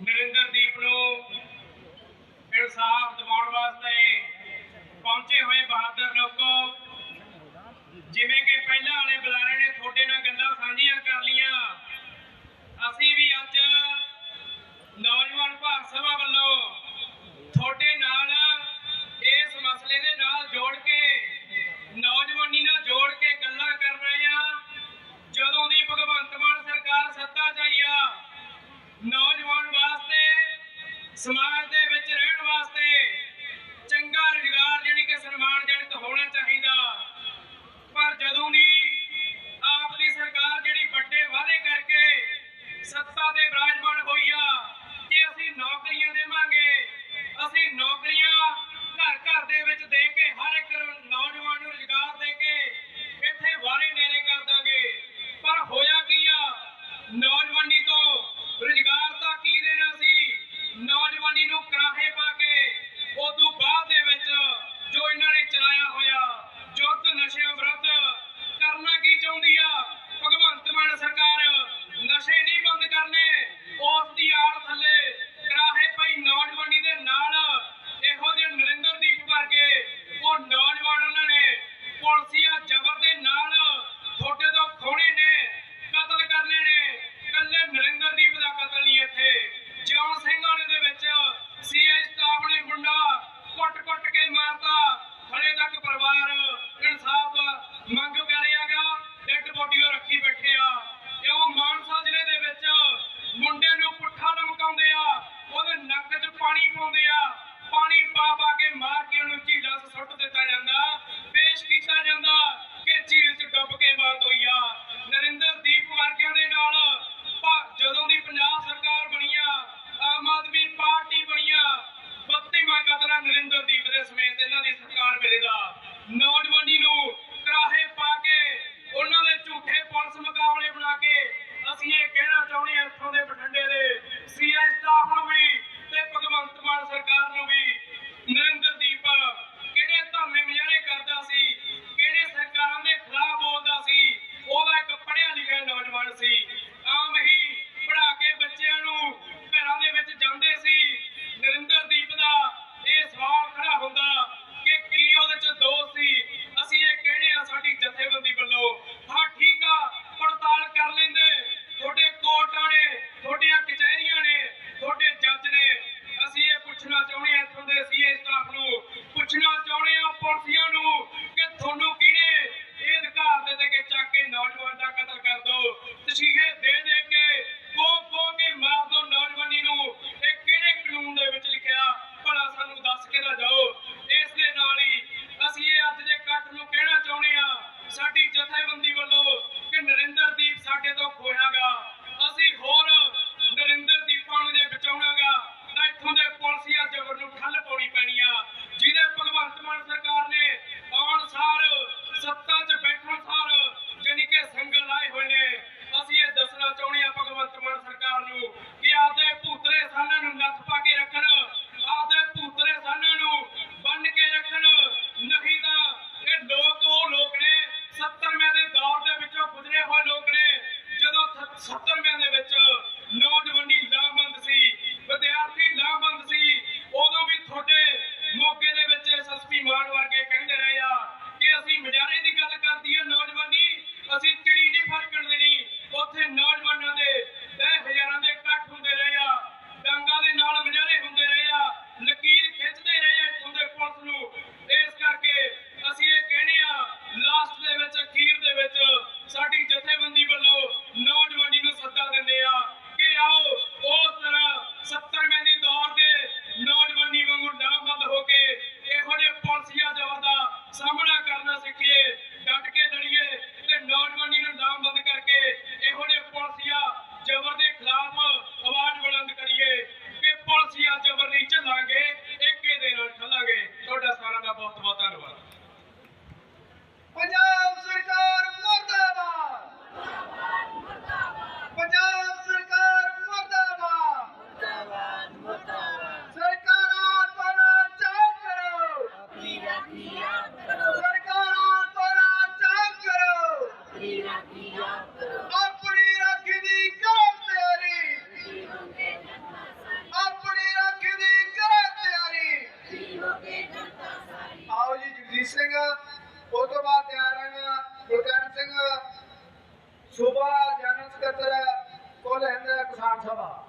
ਨਰਿੰਦਰਦੀਪ ਨੂੰ ਇਨਸਾਫ ਦਿਵਾਉਣ ਵਾਸਤੇ ਪਹੁੰਚੇ ਹੋਏ ਬਹਾਦਰ ਲੋਕੋ ਜਿਵੇਂ ਸਮਾਜ ਦੇ ਵਿੱਚ ਰਹਿਣ ਵਾਸਤੇ ਚੰਗਾ ਰੁਜ਼ਗਾਰ ਜਿਹੜੀ ਕਿ ਸਨਮਾਨਜਨਕ ਹੋਣਾ ਚਾਹੀਦਾ। ਪਰ ਜਦੋਂ ਦੀ ਆਪ ਦੀ ਸਰਕਾਰ ਜਿਹੜੀ ਵੱਡੇ ਵਾਅਦੇ ਕਰਕੇ ਸੱਤਾ ਦੇ ਬਰਾਜਮਾਨ ਹੋਈ ਆ ਕਿ ਅਸੀਂ ਨੌਕਰੀਆਂ ਦੇਵਾਂਗੇ, ਅਸੀਂ ਨੌਕਰੀਆਂ ਘਰ ਘਰ ਦੇ ਵਿੱਚ ਦੇ ਮਾਰਤਾ। ਖੜੇ ਤੱਕ ਪਰਿਵਾਰ ਇਨਸਾਫ ਮੰਗ did you get, dude? ਸਰਕਾਰ ਨੂੰ ਕਿ ਆਪਦੇ ਭੂਤਰੇ ਸਾਨਾਂ ਨੂੰ ਨੱਥ ਪਾ ਕੇ ਰੱਖਣ, ਆਪਦੇ ਭੂਤਰੇ ਸਾਨਾਂ ਨੂੰ ਬੰਨ ਕੇ ਰੱਖਣ। ਨਹੀਂ ਤਾਂ ਇਹ ਲੋਕ ਉਹ ਲੋਕ ਨੇ 70ਵੇਂ ਦੇ ਦੌਰ ਦੇ ਵਿੱਚੋਂ ਗੁਜ਼ਰੇ ਹੋਏ ਲੋਕ ਨੇ, ਜਦੋਂ 70ਵੇਂ ਦੇ ਵਿੱਚ ਨੌਜਵਾਨ acompanhando. ਸਿੰਘ ਸੂਬਾ ਜਨਰਲ ਸਕੱਤਰ ਕੁੱਲ ਹਿੰਦ ਕਿਸਾਨ ਸਭਾ